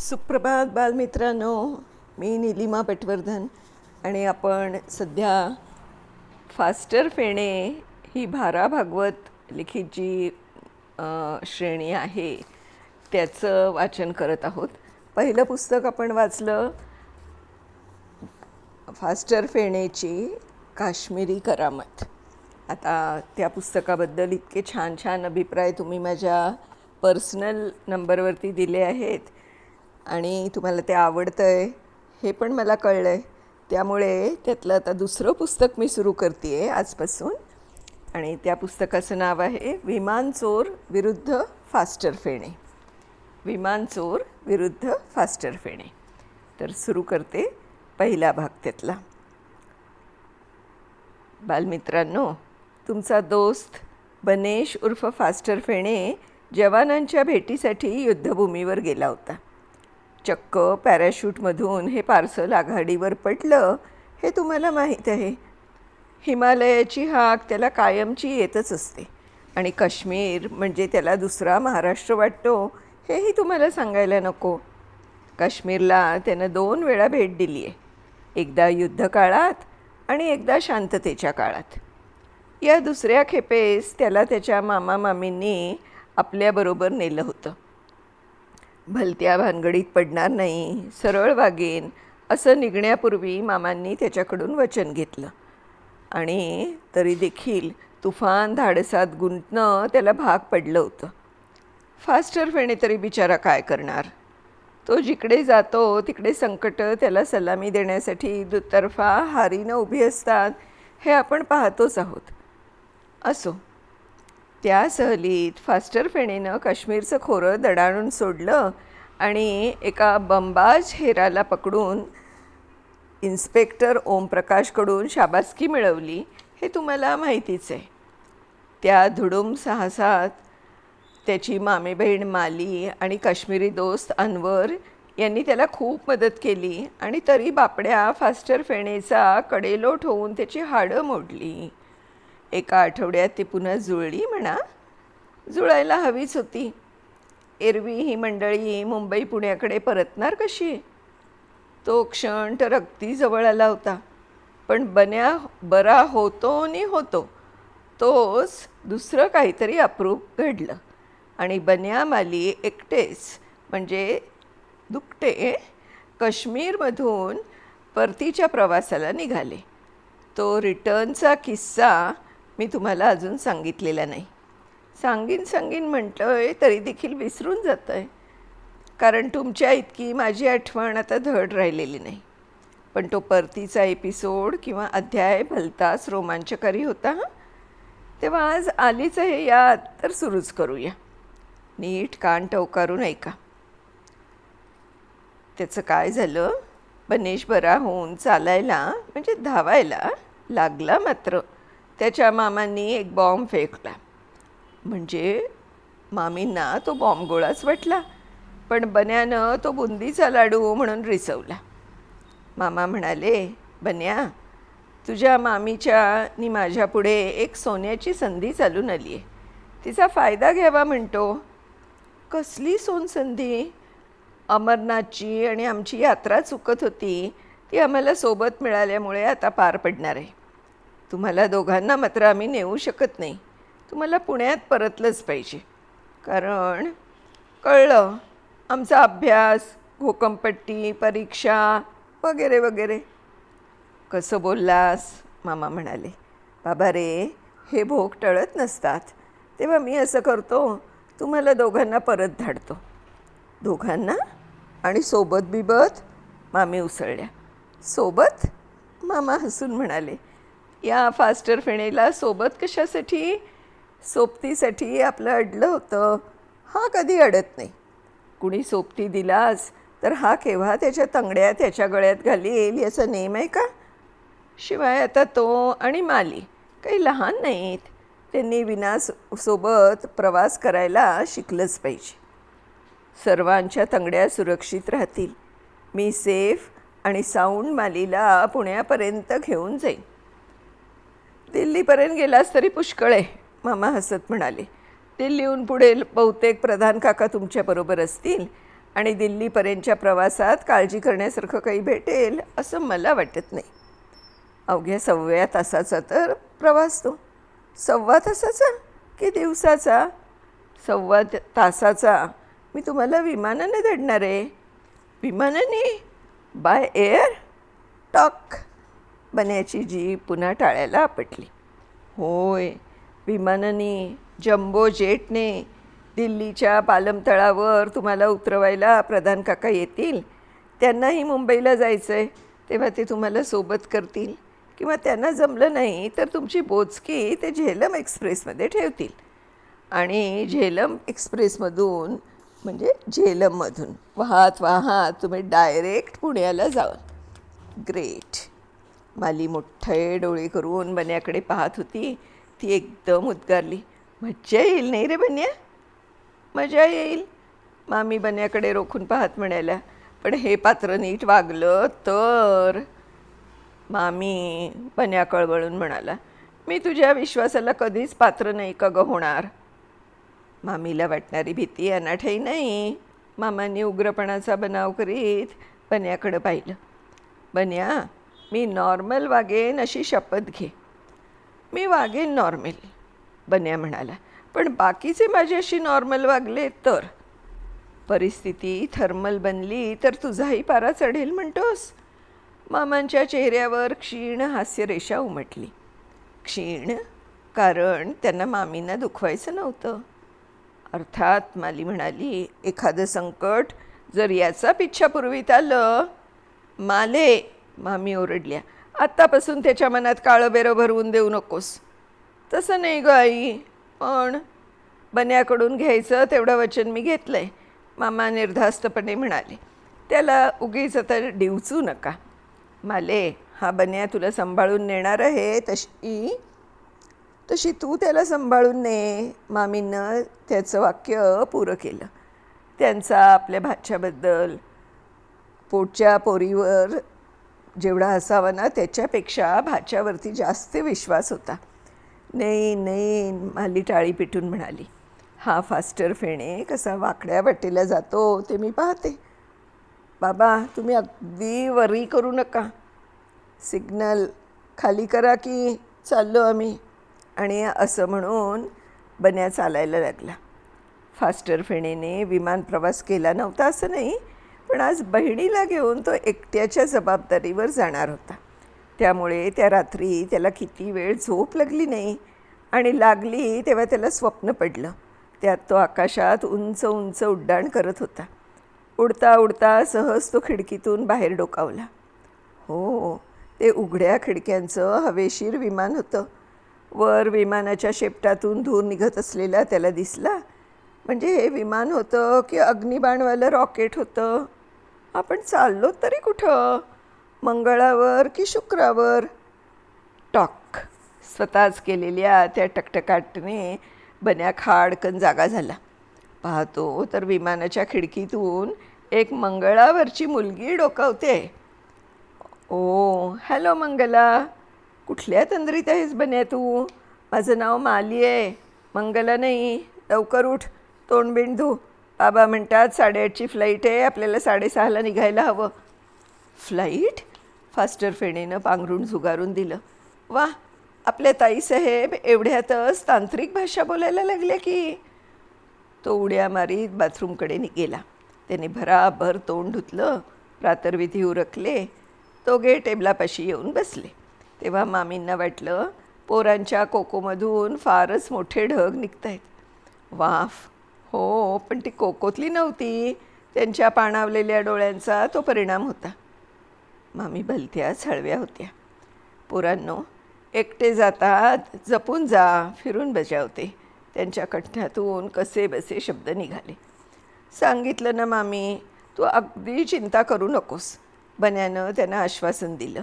सुप्रभात बालमित्रांनो मी निलिमा पटवर्धन आणि आपण सध्या फास्टर फेणे ही भारा भागवत लिखित जी श्रेणी आहे त्याचं वाचन करत आहोत. पहिलं पुस्तक आपण वाचलं फास्टर फेणेची काश्मीरी करामत. आता त्या पुस्तकाबद्दल इतके छान छान अभिप्राय तुम्ही माझ्या पर्सनल नंबरवरती दिले आहेत. आणि तुम्हाला ते आवडतं आहे हे पण मला कळलं आहे त्यामुळे त्यातलं आता दुसरं पुस्तक मी सुरू करते आहे आजपासून. आणि त्या पुस्तकाचं नाव आहे विमान चोर विरुद्ध फास्टर फेणे. विमान चोर विरुद्ध फास्टर फेणे. तर सुरू करते पहिला भाग त्यातला. बालमित्रांनो तुमचा दोस्त बनेश उर्फ फास्टर फेणे जवानांच्या भेटीसाठी युद्धभूमीवर गेला होता. चक्क पॅराशूटमधून हे पार्सल आघाडीवर पडलं हे तुम्हाला माहीत आहे. हिमालयाची हाक त्याला कायमची येतच असते. आणि काश्मीर म्हणजे त्याला दुसरा महाराष्ट्र वाटतो हेही तुम्हाला सांगायला नको. काश्मीरला त्यानं दोन वेळा भेट दिली आहे एकदा युद्धकाळात आणि एकदा शांततेच्या काळात. या दुसऱ्या खेपेस त्याला त्याच्या मामा मामींनी आपल्याबरोबर नेलं होतं. भलत्या भानगडीत पडणार नाही सरळ वागेन असं निघण्यापूर्वी मामांनी त्याच्याकडून वचन घेतलं. आणि तरी देखील तुफान धाडसात गुंतणं त्याला भाग पडलं होतं. फास्टर फेणे तरी बिचारा काय करणार? तो जिकडे जातो तिकडे संकट त्याला सलामी देण्यासाठी दुतर्फा हारीनं उभी असतात हे आपण पाहतोच आहोत. असो. त्या सहलीत फास्टर फेणेनं काश्मीरचं खोरं दडाणून सोडलं आणि एका बंबाज हेराला पकडून इन्स्पेक्टर ओमप्रकाशकडून शाबासकी मिळवली हे तुम्हाला माहितीच आहे. त्या धुडूम साहसात त्याची मामे बहीण माली आणि काश्मीरी दोस्त अनवर यांनी त्याला खूप मदत केली आणि तरी बापड्या फास्टर फेणेचा कडेलोट होऊन त्याची हाडं मोडली. एका आठवड्यात ती पुन्हा जुळली म्हणा. जुळायला हवीच होती. एरवी ही मंडळी मुंबई पुण्याकडे परतणार कशी? तो क्षण तर अगदी जवळ आला होता. पण बन्या बरा होतो नि होतो. तोच दुसरं काहीतरी अप्रूप घडलं. आणि बन्या माली एकटेच म्हणजे दुकटे काश्मीरमधून परतीच्या प्रवासाला निघाले. तो रिटर्नचा किस्सा मी तुम्हाला अजून सांगितलेला नाही. सांगीन सांगीन म्हटलं आहे तरी देखील विसरून जातं आहे कारण तुमच्या इतकी माझी आठवण आता धड राहिलेली नाही. पण तो परतीचा एपिसोड किंवा अध्याय भलताच रोमांचकारी होता हां? तेव्हा आज आलीच आहे यात तर सुरूच करूया. नीट कान टवकारून ऐका. त्याचं काय झालं? बनेश बरा होऊन चालायला म्हणजे धावायला लागला मात्र. त्याच्या मामांनी एक बॉम्ब फेकला. म्हणजे मामींना तो बॉम्ब गोळाच वाटला पण बन्यानं तो बुंदीचा लाडू म्हणून रिसवला. मामा म्हणाले बन्या तुझ्या मामीच्या नि माझ्यापुढे एक सोन्याची संधी चालून आली आहे. तिचा फायदा घ्यावा म्हणतो. कसली सोनसंधी अमरनाथची आणि आमची यात्रा चुकत होती ती आम्हाला सोबत मिळाल्यामुळे आता पार पडणार आहे. तुम्हाला दोघांना मात्र आम्ही नेऊ शकत नाही. तुम्हाला पुण्यात परतलंच पाहिजे. कारण कळलं आमचा अभ्यास घोकमपट्टी परीक्षा वगैरे वगैरे. कसं बोललास? मामा म्हणाले. बाबा रे हे भोग टळत नसतात. तेव्हा मी असं करतो तुम्हाला दोघांना परत धाडतो. दोघांना आणि सोबत बिबत मामी उसळल्या. सोबत मामा हसून म्हणाले या फास्टर फेणेला सोबत कशासाठी? सोबतीसाठी आपलं अडलं होतं. हा कधी अडत नाही. कुणी सोबती दिलास तर हा केव्हा त्याच्या तंगड्या त्याच्या गळ्यात घाली येईल याचा नेम आहे का? शिवाय आता तो आणि माली काही लहान नाहीत. त्यांनी विनास सोबत प्रवास करायला शिकलंच पाहिजे. सर्वांच्या तंगड्या सुरक्षित राहतील. मी सेफ आणि साऊंड मालीला पुण्यापर्यंत घेऊन जाईन. दिल्लीपर्यंत गेलास तरी पुष्कळ आहे मामा हसत म्हणाले. दिल्लीहून पुढे बहुतेक प्रधान काका तुमच्याबरोबर असतील आणि दिल्लीपर्यंतच्या प्रवासात काळजी करण्यासारखं काही भेटेल असं मला वाटत नाही. अवघ्या सव्व्या तासाचा तर प्रवास तो. सव्वा तासाचा की दिवसाचा? सव्वा तासाचा? मी तुम्हाला विमानाने धडणार आहे. विमानाने? By air? टॉक. बन्याची जी पुन्हा टाळ्याला आपटली. होय. विमानाने जम्बो जेटने दिल्लीच्या पालमतळावर तुम्हाला उतरवायला प्रधान काका येतील. त्यांनाही मुंबईला जायचं आहे तेव्हा ते तुम्हाला सोबत करतील. किंवा त्यांना जमलं नाही तर तुमची बोचकी ते झेलम एक्सप्रेसमध्ये ठेवतील. आणि झेलम एक्सप्रेसमधून म्हणजे झेलममधून वाहत वाहत तुम्ही डायरेक्ट पुण्याला जावा ग्रेट. माली मोठे डोळे करून बन्याकडे पाहत होती. ती एकदम उद्गारली मज्जा येईल नाही रे बन्या? मजा येईल? मामी बन्याकडे रोखून पाहत म्हणाल्या पण हे पात्र नीट वागलं तर. मामी बन्या कळवळून म्हणाला मी तुझ्या विश्वासाला कधीच पात्र नाही का ग होणार? मामीला वाटणारी भीती अनाठाई नाही. मामांनी उग्रपणाचा बनाव करीत बन्याकडं पाहिलं बन्या मी नॉर्मल वागेन अशी शपथ घे. मी वागेन नॉर्मल बन्या म्हणाला. पण बाकीचे माझ्याशी नॉर्मल वागले तर? परिस्थिती थर्मल बनली तर तुझाही पारा चढेल म्हणतोस? मामांच्या चेहऱ्यावर क्षीण हास्यरेषा उमटली. क्षीण? कारण त्यांना मामींना दुखवायचं नव्हतं. अर्थात माली म्हणाली एखादं संकट जर याचा पिच्छापूर्वीत आलं माले मामी ओरडल्या आत्तापासून त्याच्या मनात काळं बेरं भरवून देऊ नकोस. तसं नाही गं आई पण बन्याकडून घ्यायचं तेवढं वचन मी घेतलं आहे मामा निर्धास्तपणे म्हणाले. त्याला उगीच आता डिवचू नका. माले हा बन्या तुला सांभाळून नेणार आहे तशी तशी तू त्याला सांभाळून ने मामीनं त्याचं वाक्य पुरं केलं. त्यांचा आपल्या भाच्याबद्दल पोटच्या पोरीवर जेवढा असावा ना त्याच्यापेक्षा भाच्यावरती जास्त विश्वास होता. नाही नाही माली टाळी पिटून म्हणाली. हा फास्टर फेणे कसा वाकड्या वाटेला जातो ते मी पाहते. बाबा तुम्ही अगदी वरी करू नका. सिग्नल खाली करा की चाललो आम्ही. आणि असं म्हणून बन्या चालायला लागला. फास्टर फेणेने विमान प्रवास केला नव्हता असं नाही पण आज बहिणीला घेऊन तो एकट्याच्या जबाबदारीवर जाणार होता. त्यामुळे त्या रात्री त्याला किती वेळ झोप लागली नाही आणि लागली तेव्हा त्याला स्वप्न पडलं. त्यात तो आकाशात उंच उंच उड्डाण करत होता. उडता उडता सहज तो खिडकीतून बाहेर डोकावला. हो ते उघड्या खिडक्यांचं हवेशीर विमान होतं. वर विमानाच्या शेपटातून धूर निघत असलेला त्याला दिसला. म्हणजे हे विमान होतं की अग्निबाणवालं रॉकेट होतं? आपण चाललो तरी कुठं? मंगळावर की शुक्रावर? टॉक. स्वतःच केलेल्या त्या टकटकाटने बन्या खाडकन जागा झाला. पाहतो तर विमानाच्या खिडकीतून एक मंगळावरची मुलगी डोकावते. ओ हॅलो मंगला. कुठल्या तंद्रीत आहेस बन्या तू? माझं नाव माली आहे. मंगला नाही. लवकर उठ. तोंडबिंड धू. बाबा म्हणतात साडेआठची फ्लाईट आहे आपल्याला साडेसहाला निघायला हवं. फ्लाईट फास्टर फेणेनं पांघरून झुगारून दिलं. वा आपल्या ताईसाहेब एवढ्यातच तांत्रिक भाषा बोलायला लागल्या की. तो उड्या मारीत बाथरूमकडे नि- गेला त्याने भराभर तोंड धुतलं प्रातर्विधी उरकले. दोघे टेबलापाशी येऊन बसले. तेव्हा मामींना वाटलं पोरांच्या कोकोमधून फारच मोठे ढग निघत आहेत वाफ हो पण ती कोकोतली नव्हती. त्यांच्या पाणावलेल्या डोळ्यांचा तो परिणाम होता. मामी भलत्याच हळव्या होत्या. पोरांनो एकटे जातात जपून जा फिरून बजावते. त्यांच्या कंठ्यातून कसे बसे शब्द निघाले. सांगितलं ना मामी तू अगदी चिंता करू नकोस. बन्यानं त्यांना आश्वासन दिलं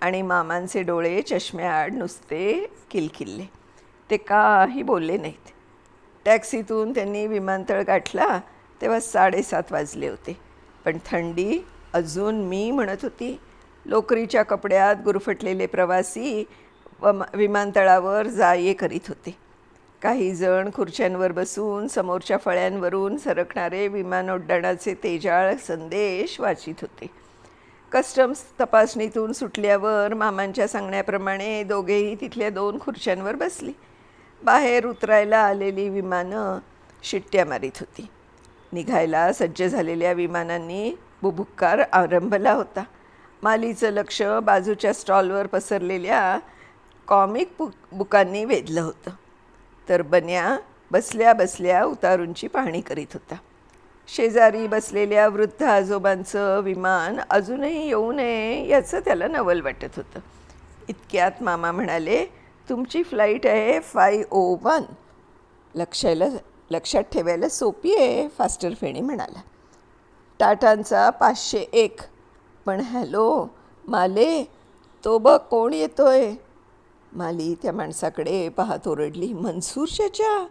आणि मामांचे डोळे चष्म्याआड नुसते किलकिल्ले. ते काही बोलले नाहीत. टॅक्सीतून त्यांनी विमानतळ गाठला तेव्हा साडेसात वाजले होते. पण थंडी अजून मी म्हणत होती लोकरीच्या कपड्यात गुरफटलेले प्रवासी विमानतळावर जा ये करीत होते. काही जण खुर्च्यांवर बसून समोरच्या फळ्यांवरून सरकणारे विमान उड्डाणाचे तेजाळ संदेश वाचित होते. कस्टम्स तपासणीतून सुटल्यावर मामांच्या सांगण्याप्रमाणे दोघेही तिथल्या दोन खुर्च्यांवर बसली. बाहेर उतरायला आलेली विमानं शिट्ट्या मारीत होती. निघायला सज्ज झालेल्या विमानांनी बुभुक्कार आरंभला होता. मालीचं लक्ष बाजूच्या स्टॉलवर पसरलेल्या कॉमिक बुक बुकांनी वेधलं होतं. तर बन्या बसल्या बसल्या उतारूंची पाहणी करीत होता. शेजारी बसलेल्या वृद्ध आजोबांचं विमान अजूनही येऊ नये याचं त्याला नवल वाटत होतं. इतक्यात मामा म्हणाले तुमची फ्लाईट आहे फाय ओ वन. लक्षायला लक्षात ठेवायला सोपी आहे फास्टर फेणे म्हणाला. टाटांचा पाचशे एक. पण हॅलो माले तो बघ कोण येतोय? माली त्या माणसाकडे पाहत ओरडली मनसूर चाचा.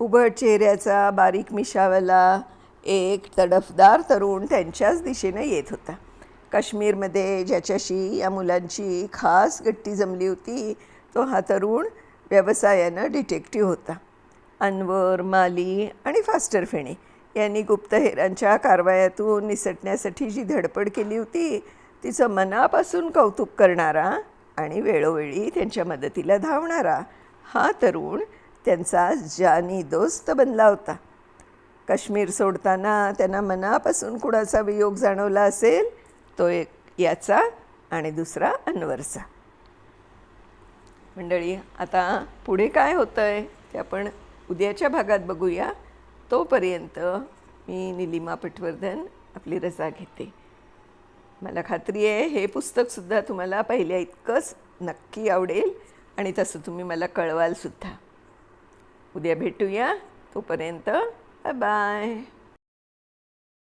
उभट चेहऱ्याचा बारीक मिशावाला एक तडफदार तरुण त्यांच्याच दिशेनं येत होता. काश्मीरमध्ये ज्याच्याशी या मुलांची खास गट्टी जमली होती तो हा तरुण व्यवसायानं डिटेक्टिव्ह होता. अनवर माली आणि फास्टर फेणे यांनी गुप्तहेरांच्या कारवायातून निसटण्यासाठी जी धडपड केली होती तिचं मनापासून कौतुक करणारा आणि वेळोवेळी त्यांच्या मदतीला धावणारा हा तरुण त्यांचा जानी दोस्त बनला होता. काश्मीर सोडताना त्यांना मनापासून कुणाचा वियोग जाणवला असेल तो एक याचा आणि दुसरा अनवरचा. मंडळी आता पुढे काय होतं आहे ते आपण उद्याच्या भागात बघूया. तोपर्यंत मी निलिमा पटवर्धन आपली रजा घेते. मला खात्री आहे हे पुस्तकसुद्धा तुम्हाला पहिल्या इतकंच नक्की आवडेल आणि तसं तुम्ही मला कळवालसुद्धा उद्या भेटूया. तोपर्यंत बाय